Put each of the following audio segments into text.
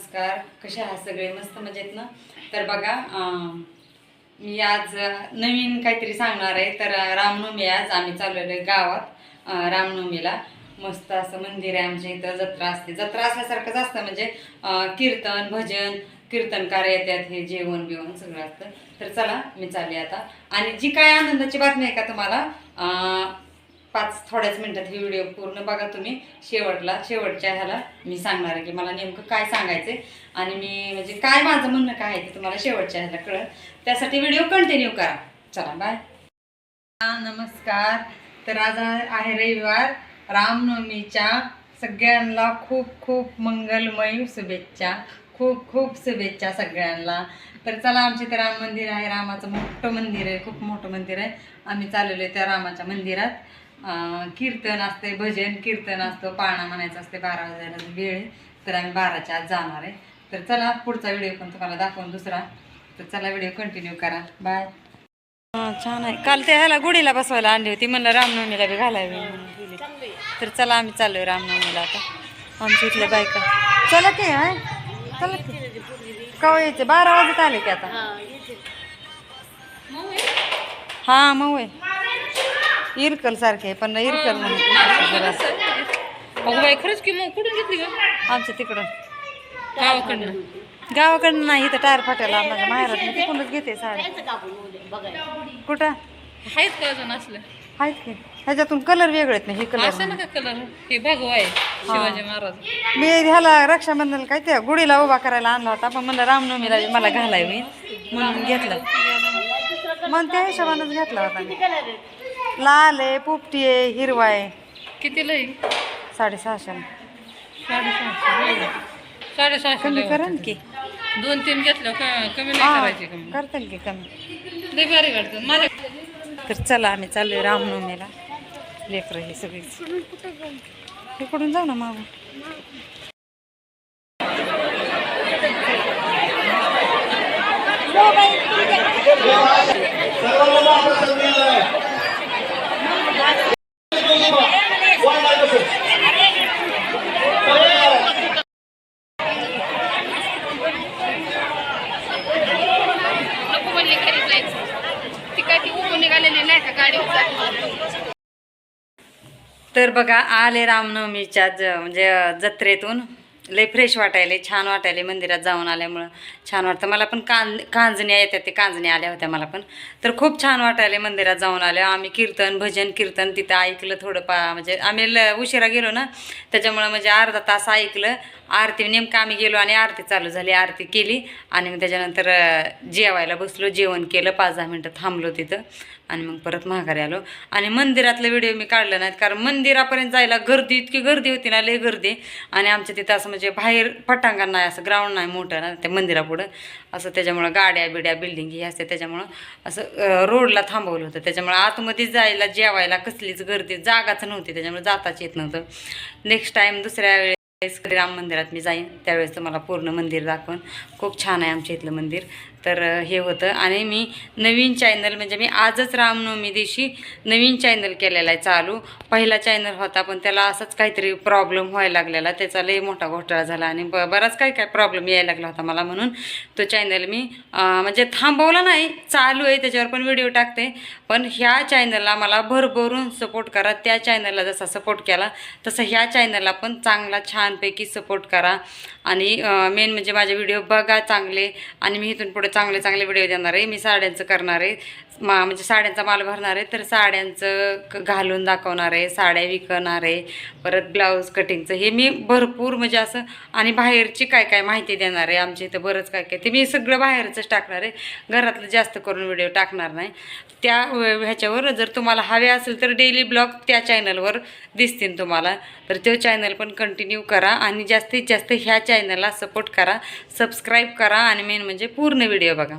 नमस्कार. कसे आहात सगळे? मस्त मजेत ना? तर बघा मी आज नवीन काहीतरी सांगणार आहे. तर रामनवमी आज. आम्ही चाललेलो आहे गावात रामनवमीला. मस्त असं मंदिर आहे आमच्या इथं. जत्रा असते. जत्रा असल्यासारखंच असतं. म्हणजे कीर्तन भजन कीर्तनकार येतात. हे जेवण बिवण सगळं असतं. तर चला मी चालले आता. आणि जी काय आनंदाची बातमी आहे का तुम्हाला? पाच थोड्याच मिनटात ही व्हिडिओ पूर्ण बघा तुम्ही. शेवटला शेवटच्या ह्याला मी सांगणार आहे की मला नेमकं काय सांगायचं आणि मी म्हणजे काय माझं म्हणणं काय आहे ते तुम्हाला शेवटच्या ह्याला कळत त्यासाठी व्हिडिओ कंटिन्यू करा. चला बाय नमस्कार. तर आज आहे रविवार. रामनवमीच्या सगळ्यांना खूप खूप मंगलमय शुभेच्छा. खूप खूप शुभेच्छा सगळ्यांना. तर चला आमचे इथे राम मंदिर आहे. रामाचं मोठं मंदिर आहे. खूप मोठं मंदिर आहे. आम्ही चाललेलो आहे त्या रामाच्या मंदिरात. कीर्तन असते भजन कीर्तन असतं पाळणा म्हणायचं असते बारा वाजायला वेळ आहे. तर आम्ही बाराच्या आत जाणार आहे. तर चला पुढचा व्हिडिओ पण तुम्हाला दाखवून दुसरा. तर चला व्हिडिओ कंटिन्यू करा. बाय छान आहे. काल ते ह्याला गुढीला बसवायला आणली होती म्हणलं रामनवमीला बी घालावी. तर चला आम्ही चाललोय रामनवमीला आता. आमच्या इथल्या बायका. चला की आहे चला की. कवा यायचे? बारा वाजत आले की आता. हा मग होय इरकल सारखे पण इरकल म्हणून खरंच की मग कुठून घेतली आमच्या तिकडं. गावाकडनं. गावाकडनं नाही इथं टायर फाट्याला माझ्या माहेरात मी तिकडूनच घेते साडी. कुठं? आहेत का अजून असलं? आहेत की. ह्याच्यातून कलर वेगळे आहेत ना हे कलर. ना का कलर? हे भगवा आहे शिवाजी महाराज. मी ह्याला रक्षाबंधन काय ते गुढीला उभा करायला आणला होता पण म्हणलं रामनवमीला मला घालावी म्हणून घेतलं. मग त्या हिशोबानंच घेतला होता मी. लाल आहे पोपटी आहे हिरवा आहे. कितीला आहे साडेसहाशे. साडेसहाशे. की. दोन तीन घेतलं का- कमी नाही हा करायचे कमी करतील की कमी. लय भारी माझ्या तर चला आम्ही चाललोय रामनवमीला. लेकरं हे सगळीच इकडून जाऊ ना मागून. नको म्हणले घरी जायचं ती काय ती उभं निघालेली नाही का गाडीवर तर बघा आले रामनवमीच्या ज म्हणजे जत्रेतून. लय फ्रेश वाटायले छान वाटायले मंदिरात जाऊन आल्यामुळं. छान वाटतं. मला पण कां कांजण्या येतात ते कांजण्या आल्या होत्या मला पण. तर खूप छान वाटायले मंदिरात जाऊन आल्या. आम्ही कीर्तन भजन कीर्तन तिथं ऐकलं थोडं पा म्हणजे आम्ही ल उशिरा गेलो ना त्याच्यामुळं म्हणजे अर्धा तास ऐकलं. आरती नेमकं आम्ही गेलो आणि आरती चालू झाली. आरती केली आणि मग त्याच्यानंतर जेवायला बसलो. जेवण केलं. पाच दहा मिनटं थांबलो तिथं आणि मग परत महागारी आलो. आणि मंदिरातलं व्हिडिओ मी काढलं नाहीत. कारण मंदिरापर्यंत जायला गर्दी इतकी गर्दी होती ना लय गर्दी. आणि आमच्या तिथं असं म्हणजे म्हणजे बाहेर पटांगण नाही असं ग्राउंड नाही मोठं ना त्या मंदिरापुढं. असं त्याच्यामुळं गाड्या बिड्या बिल्डिंग ही असते त्याच्यामुळं असं रोडला थांबवलं होतं. त्याच्यामुळं आतमध्ये जायला जेवायला कसलीच गर्दी जागाच नव्हती. त्याच्यामुळे जाताच येत नव्हतं. नेक्स्ट टाईम दुसऱ्या वेळेस राम मंदिरात मी जाईन. त्यावेळेस तुम्हाला पूर्ण मंदिर दाखवून. खूप छान आहे आमच्या इथलं मंदिर. तर हे होतं. आणि मी नवीन चॅनल म्हणजे मी आजच रामनवमी दिवशी नवीन चॅनल केलेला आहे चालू. पहिला चॅनल होता पण त्याला असंच काहीतरी प्रॉब्लेम व्हायला लागलेला. त्याचा लई मोठा घोटाळा झाला आणि ब बराच काही काय प्रॉब्लेम यायला लागला होता मला म्हणून. तो चॅनल मी म्हणजे थांबवला नाही. चालू आहे त्याच्यावर पण व्हिडिओ टाकते. पण ह्या चॅनलला मला भरभरून सपोर्ट करा. त्या चॅनलला जसा सपोर्ट केला तसं ह्या चॅनलला पण चांगला छानपैकी सपोर्ट करा. आणि मेन म्हणजे माझे व्हिडिओ बघा चांगले. आणि मी इथून पुढे चांगले चांगले व्हिडिओ देणार आहे. मी साड्यांचं करणार आहे. मा म्हणजे साड्यांचा माल भरणार आहे तर साड्यांचं क- घालून दाखवणार आहे साड्या विकणार आहे परत ब्लाऊज कटिंगचं. हे मी भरपूर म्हणजे असं आणि बाहेरची काय काय माहिती देणार आहे आमच्या इथं बरंच काय काय. ते मी सगळं बाहेरचंच टाकणार आहे घरातलं जास्त करून व्हिडिओ टाकणार नाही. त्या ह्याच्यावर जर तुम्हाला हवे असेल तर डेली ब्लॉग त्या चॅनलवर दिसतील तुम्हाला. तर तो चॅनल पण कंटिन्यू करा आणि जास्तीत जास्त ह्या चॅनलला सपोर्ट करा सबस्क्राईब करा आणि मेन म्हणजे पूर्ण व्हिडिओ बघा.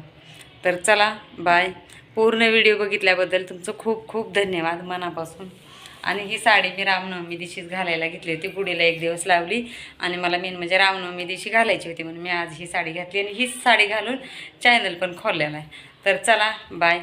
तर चला बाय. पूर्ण व्हिडिओ बघितल्याबद्दल तुमचं खूप खूप धन्यवाद मनापासून. आणि ही साडी मी रामनवमी दिवशीच घालायला घेतली होती. गुढीला एक दिवस लावली आणि मला मेन म्हणजे रामनवमी दिवशी घालायची होती म्हणून मी आज ही साडी घातली आणि हीच साडी घालून चॅनल पण खोललेला आहे. तर चला बाय.